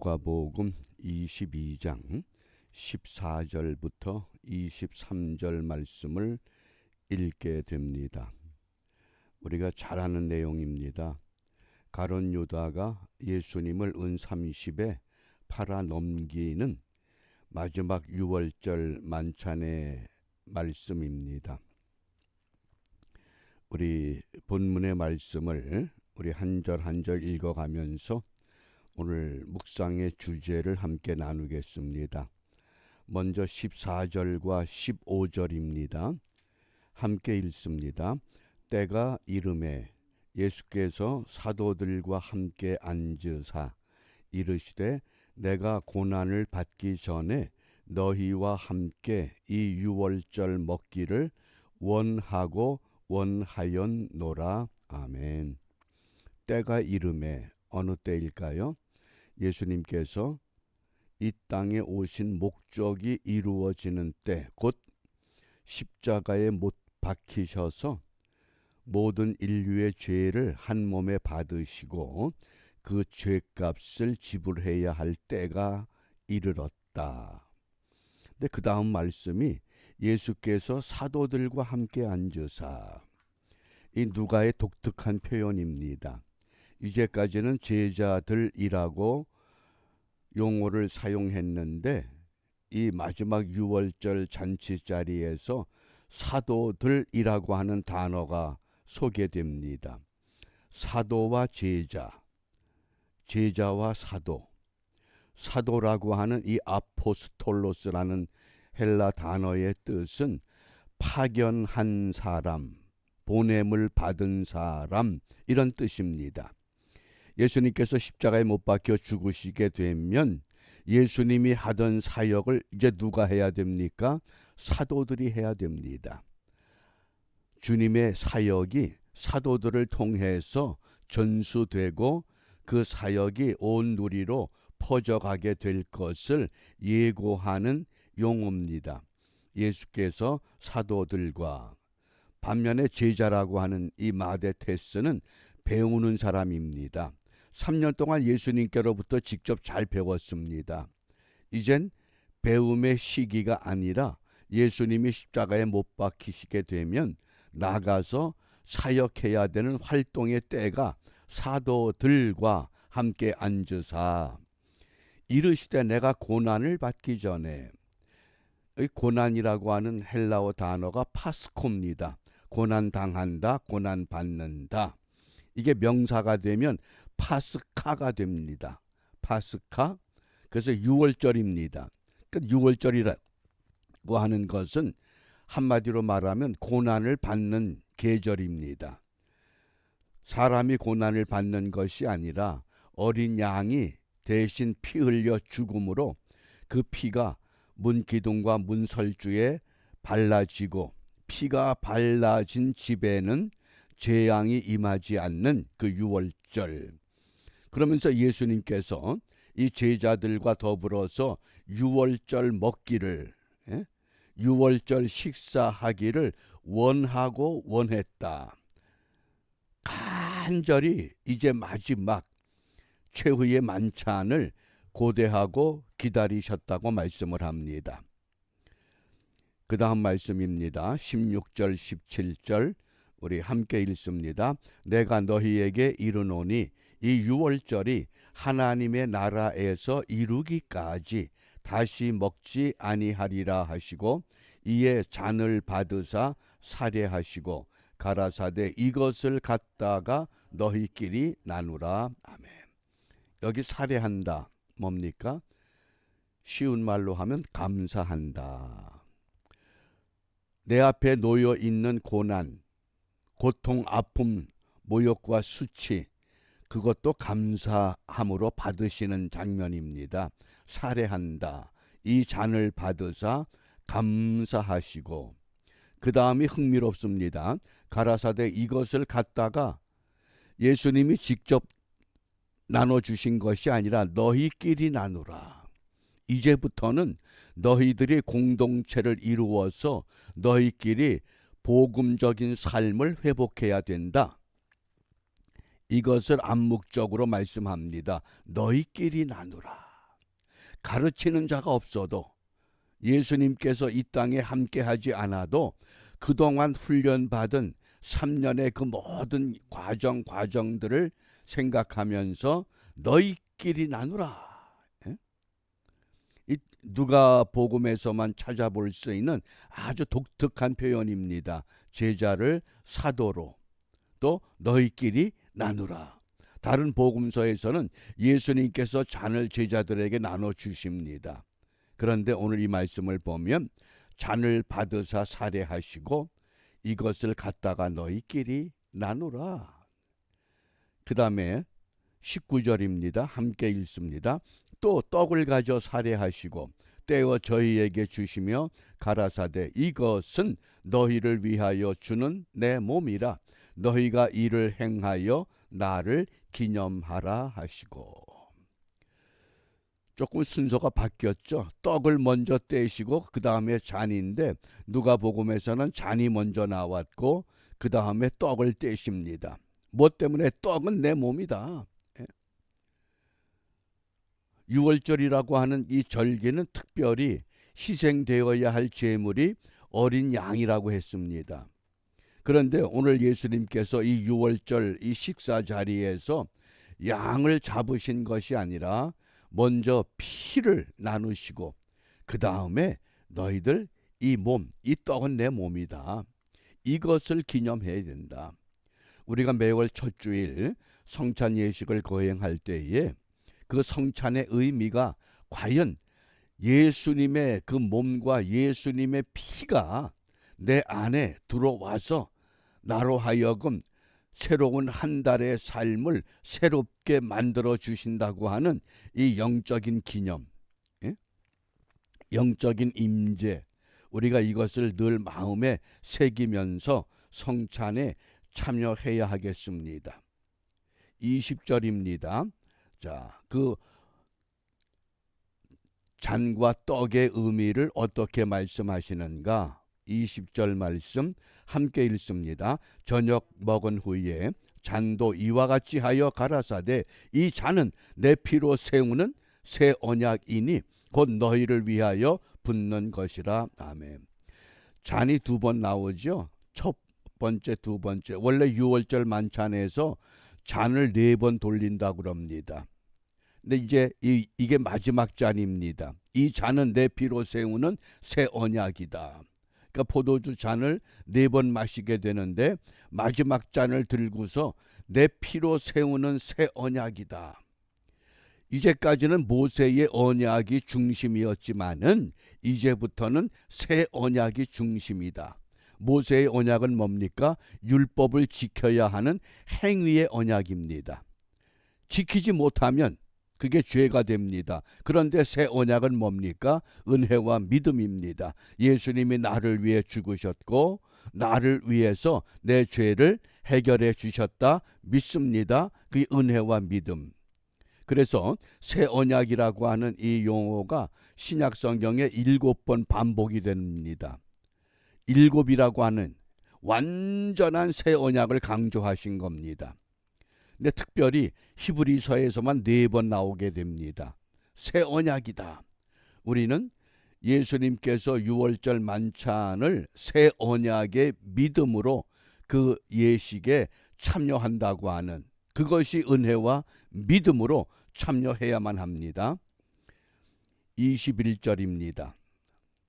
누가복음 22장 14절부터 23절 말씀을 읽게 됩니다. 우리가 잘 아는 내용입니다. 가론 유다가 예수님을 은 30에 팔아 넘기는 마지막 6월절 만찬의 말씀입니다. 우리 본문의 말씀을 우리 한 절 한 절 읽어가면서 오늘 묵상의 주제를 함께 나누겠습니다. 먼저 14절과 15절입니다. 함께 읽습니다. 때가 이름에 예수께서 사도들과 함께 앉으사 이르시되 내가 고난을 받기 전에 너희와 함께 이 유월절 먹기를 원하고 원하였노라. 아멘. 때가 이름에 어느 때일까요? 예수님께서 이 땅에 오신 목적이 이루어지는 때, 곧 십자가에 못 박히셔서 모든 인류의 죄를 한 몸에 받으시고 그 죄값을 지불해야 할 때가 이르렀다. 근데 그 다음 말씀이 예수께서 사도들과 함께 앉으사 이 누가의 독특한 표현입니다. 이제까지는 제자들이라고 용어를 사용했는데 이 마지막 유월절 잔치 자리에서 사도들이라고 하는 단어가 소개됩니다. 사도와 제자, 제자와 사도, 사도라고 하는 이 아포스톨로스라는 헬라 단어의 뜻은 파견한 사람, 보냄을 받은 사람 이런 뜻입니다. 예수님께서 십자가에 못 박혀 죽으시게 되면 예수님이 하던 사역을 이제 누가 해야 됩니까? 사도들이 해야 됩니다. 주님의 사역이 사도들을 통해서 전수되고 그 사역이 온 누리로 퍼져가게 될 것을 예고하는 용어입니다. 예수께서 사도들과 반면에 제자라고 하는 이 마데 테스는 배우는 사람입니다. 3년 동안 예수님께로부터 직접 잘 배웠습니다. 이젠 배움의 시기가 아니라 예수님이 십자가에 못 박히시게 되면 나가서 사역해야 되는 활동의 때가 사도들과 함께 앉으사 이르시되 내가 고난을 받기 전에 이 고난이라고 하는 헬라어 단어가 파스코입니다. 고난 당한다, 고난 받는다. 이게 명사가 되면 파스카가 됩니다. 파스카. 그래서 6월절입니다. 그 6월절이라고 하는 것은 한마디로 말하면 고난을 받는 계절입니다. 사람이 고난을 받는 것이 아니라 어린 양이 대신 피 흘려 죽음으로 그 피가 문기둥과 문설주에 발라지고 피가 발라진 집에는 재앙이 임하지 않는 그 유월절. 그러면서 예수님께서 이 제자들과 더불어서 유월절 먹기를 예? 유월절 식사하기를 원하고 원했다. 간절히 이제 마지막 최후의 만찬을 고대하고 기다리셨다고 말씀을 합니다. 그 다음 말씀입니다. 16절, 17절 우리 함께 읽습니다. 내가 너희에게 이르노니 이 유월절이 하나님의 나라에서 이루기까지 다시 먹지 아니하리라 하시고 이에 잔을 받으사 살해하시고 가라사대 이것을 갖다가 너희끼리 나누라. 아멘. 여기 살해한다. 뭡니까? 쉬운 말로 하면 감사한다. 내 앞에 놓여 있는 고난, 고통, 아픔, 모욕과 수치, 그것도 감사함으로 받으시는 장면입니다. 살해한다. 이 잔을 받으사 감사하시고, 그 다음이 흥미롭습니다. 가라사대 이것을 갖다가 예수님이 직접 나눠주신 것이 아니라 너희끼리 나누라. 이제부터는 너희들이 공동체를 이루어서 너희끼리 복음적인 삶을 회복해야 된다. 이것을 암묵적으로 말씀합니다. 너희끼리 나누라. 가르치는 자가 없어도 예수님께서 이 땅에 함께하지 않아도 그동안 훈련받은 3년의 그 모든 과정 과정들을 생각하면서 너희끼리 나누라. 예? 이 누가 복음에서만 찾아볼 수 있는 아주 독특한 표현입니다. 제자를 사도로 또 너희끼리 나누라. 다른 복음서에서는 예수님께서 잔을 제자들에게 나눠 주십니다. 그런데 오늘 이 말씀을 보면 잔을 받으사 살해하시고 이것을 갖다가 너희끼리 나누라. 그 다음에 19절입니다. 함께 읽습니다. 또 떡을 가져 살해하시고 떼어 저희에게 주시며 가라사대 이것은 너희를 위하여 주는 내 몸이라 너희가 이를 행하여 나를 기념하라 하시고 조금 순서가 바뀌었죠. 떡을 먼저 떼시고 그 다음에 잔인데 누가 복음에서는 잔이 먼저 나왔고 그 다음에 떡을 떼십니다. 뭐 때문에 떡은 내 몸이다. 예. 유월절이라고 하는 이 절기는 특별히 희생되어야 할 제물이 어린 양이라고 했습니다. 그런데 오늘 예수님께서 이 유월절 이 식사 자리에서 양을 잡으신 것이 아니라 먼저 피를 나누시고 그 다음에 너희들 이 몸, 이 떡은 내 몸이다. 이것을 기념해야 된다. 우리가 매월 첫 주일 성찬 예식을 거행할 때에 그 성찬의 의미가 과연 예수님의 그 몸과 예수님의 피가 내 안에 들어와서 나로 하여금 새로운 한 달의 삶을 새롭게 만들어 주신다고 하는 이 영적인 기념, 예? 영적인 임재, 우리가 이것을 늘 마음에 새기면서 성찬에 참여해야 하겠습니다. 20절입니다. 자, 그 잔과 떡의 의미를 어떻게 말씀하시는가? 20절 말씀 함께 읽습니다. 저녁 먹은 후에 잔도 이와 같이 하여 가라사대 이 잔은 내 피로 세우는 새 언약이니 곧 너희를 위하여 붓는 것이라. 아멘. 잔이 두 번 나오죠. 첫 번째, 두 번째. 원래 6월절 만찬에서 잔을 네 번 돌린다 그럽니다. 근데 이제 이, 이게 마지막 잔입니다. 이 잔은 내 피로 세우는 새 언약이다. 그러니까 포도주 잔을 네 번 마시게 되는데 마지막 잔을 들고서 내 피로 세우는 새 언약이다. 이제까지는 모세의 언약이 중심이었지만은 이제부터는 새 언약이 중심이다. 모세의 언약은 뭡니까? 율법을 지켜야 하는 행위의 언약입니다. 지키지 못하면 그게 죄가 됩니다. 그런데 새 언약은 뭡니까? 은혜와 믿음입니다. 예수님이 나를 위해 죽으셨고 나를 위해서 내 죄를 해결해 주셨다 믿습니다. 그 은혜와 믿음. 그래서 새 언약이라고 하는 이 용어가 신약 성경에 일곱 번 반복이 됩니다. 일곱이라고 하는 완전한 새 언약을 강조하신 겁니다. 근데 특별히 히브리서에서만 네 번 나오게 됩니다. 새 언약이다. 우리는 예수님께서 유월절 만찬을 새 언약의 믿음으로 그 예식에 참여한다고 하는 그것이 은혜와 믿음으로 참여해야만 합니다. 21절입니다.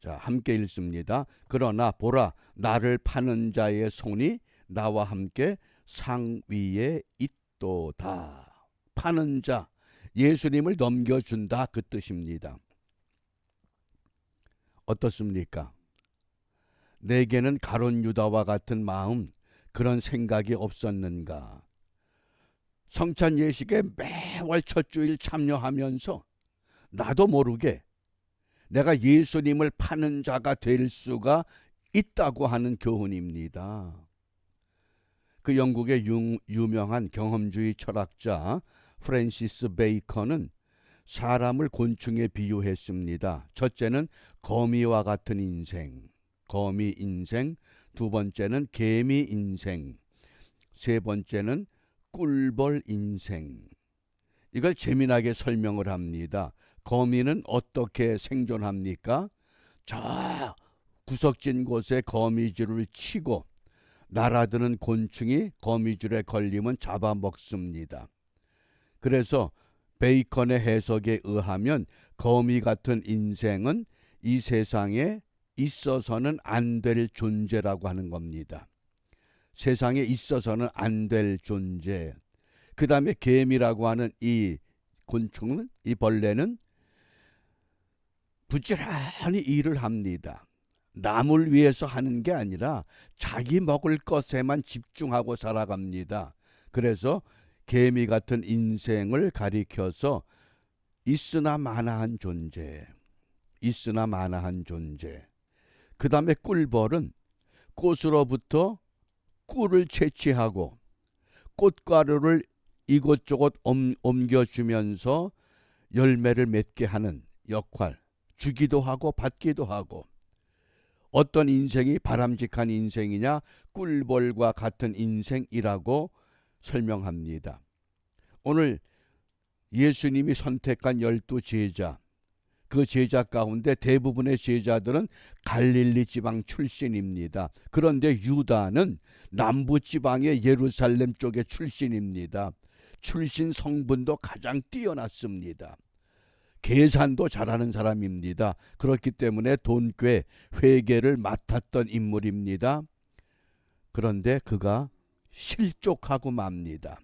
자, 함께 읽습니다. 그러나 보라 나를 파는 자의 손이 나와 함께 상 위에 있다. 또다 파는 자 예수님을 넘겨준다 그 뜻입니다. 어떻습니까? 내게는 가론 유다와 같은 마음 그런 생각이 없었는가? 성찬 예식에 매월 첫 주일 참여하면서 나도 모르게 내가 예수님을 파는 자가 될 수가 있다고 하는 교훈입니다. 그 영국의 유, 유명한 경험주의 철학자 프랜시스 베이컨은 사람을 곤충에 비유했습니다. 첫째는 거미와 같은 인생, 거미 인생, 두 번째는 개미 인생, 세 번째는 꿀벌 인생. 이걸 재미나게 설명을 합니다. 거미는 어떻게 생존합니까? 저 구석진 곳에 거미줄을 치고 날아드는 곤충이 거미줄에 걸리면 잡아먹습니다. 그래서 베이컨의 해석에 의하면 거미 같은 인생은 이 세상에 있어서는 안 될 존재라고 하는 겁니다. 세상에 있어서는 안 될 존재. 그 다음에 개미라고 하는 이 곤충은, 이 벌레는 부지런히 일을 합니다. 남을 위해서 하는 게 아니라 자기 먹을 것에만 집중하고 살아갑니다. 그래서 개미 같은 인생을 가리켜서 있으나 마나한 존재, 있으나 마나한 존재. 그 다음에 꿀벌은 꽃으로부터 꿀을 채취하고 꽃가루를 이곳저곳 옮, 옮겨주면서 열매를 맺게 하는 역할, 주기도 하고 받기도 하고 어떤 인생이 바람직한 인생이냐 꿀벌과 같은 인생이라고 설명합니다. 오늘 예수님이 선택한 열두 제자 그 제자 가운데 대부분의 제자들은 갈릴리 지방 출신입니다. 그런데 유다는 남부 지방의 예루살렘 쪽의 출신입니다. 출신 성분도 가장 뛰어났습니다. 계산도 잘하는 사람입니다. 그렇기 때문에 돈괴 회계를 맡았던 인물입니다. 그런데 그가 실족하고 맙니다.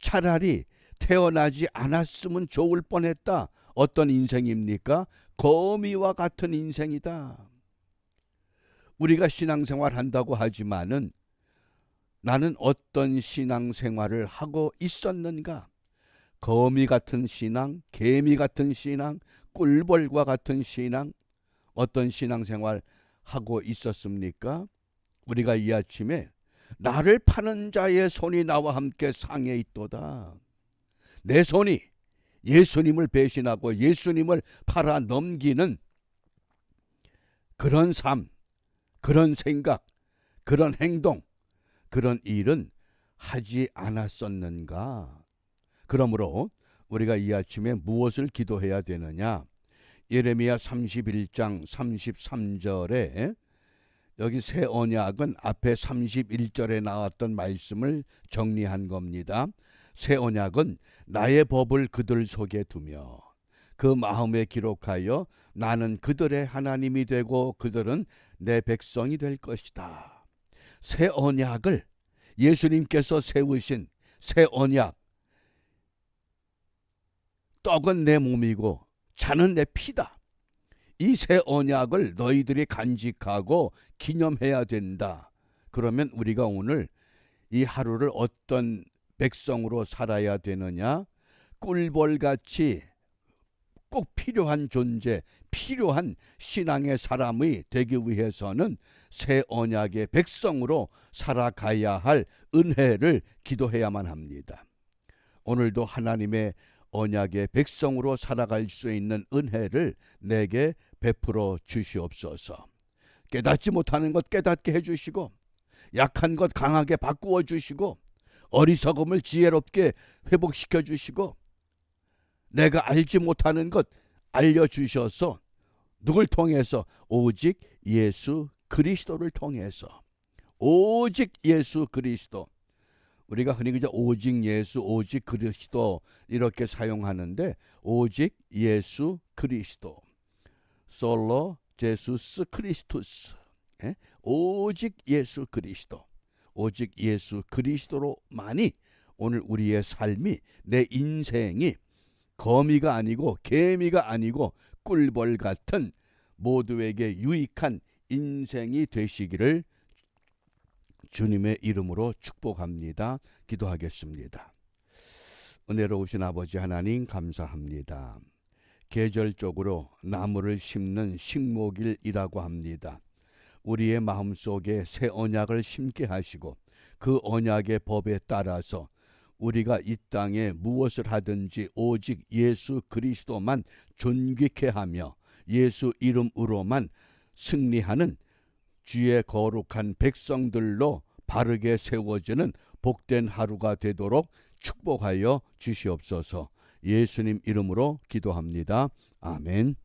차라리 태어나지 않았으면 좋을 뻔했다. 어떤 인생입니까? 거미와 같은 인생이다. 우리가 신앙생활 한다고 하지만은 나는 어떤 신앙생활을 하고 있었는가? 거미 같은 신앙, 개미 같은 신앙, 꿀벌과 같은 신앙, 어떤 신앙생활 하고 있었습니까? 우리가 이 아침에 나를 파는 자의 손이 나와 함께 상해 있도다. 내 손이 예수님을 배신하고 예수님을 팔아 넘기는 그런 삶, 그런 생각, 그런 행동, 그런 일은 하지 않았었는가? 그러므로 우리가 이 아침에 무엇을 기도해야 되느냐? 예레미야 31장 33절에 여기 새 언약은 앞에 31절에 나왔던 말씀을 정리한 겁니다. 새 언약은 나의 법을 그들 속에 두며 그 마음에 기록하여 나는 그들의 하나님이 되고 그들은 내 백성이 될 것이다. 새 언약을 예수님께서 세우신 새 언약 떡은 내 몸이고 잔은 내 피다. 이 새 언약을 너희들이 간직하고 기념해야 된다. 그러면 우리가 오늘 이 하루를 어떤 백성으로 살아야 되느냐? 꿀벌같이 꼭 필요한 존재, 필요한 신앙의 사람이 되기 위해서는 새 언약의 백성으로 살아가야 할 은혜를 기도해야만 합니다. 오늘도 하나님의 언약의 백성으로 살아갈 수 있는 은혜를 내게 베풀어 주시옵소서. 깨닫지 못하는 것 깨닫게 해주시고 약한 것 강하게 바꾸어 주시고 어리석음을 지혜롭게 회복시켜 주시고 내가 알지 못하는 것 알려 주셔서 누굴 통해서? 오직 예수 그리스도를 통해서. 오직 예수 그리스도 우리가 흔히 그저 오직 예수, 오직 그리스도 이렇게 사용하는데 오직 예수 그리스도, 솔로 제수스 크리스투스, 예? 오직 예수 그리스도, 오직 예수 그리스도로만이 오늘 우리의 삶이 내 인생이 거미가 아니고 개미가 아니고 꿀벌 같은 모두에게 유익한 인생이 되시기를 주님의 이름으로 축복합니다. 기도하겠습니다. 은혜로우신 아버지 하나님 감사합니다. 계절적으로 나무를 심는 식목일이라고 합니다. 우리의 마음속에 새 언약을 심게 하시고 그 언약의 법에 따라서 우리가 이 땅에 무엇을 하든지 오직 예수 그리스도만 존귀케 하며 예수 이름으로만 승리하는 주의 거룩한 백성들로 바르게 세워지는 복된 하루가 되도록 축복하여 주시옵소서. 예수님 이름으로 기도합니다. 아멘.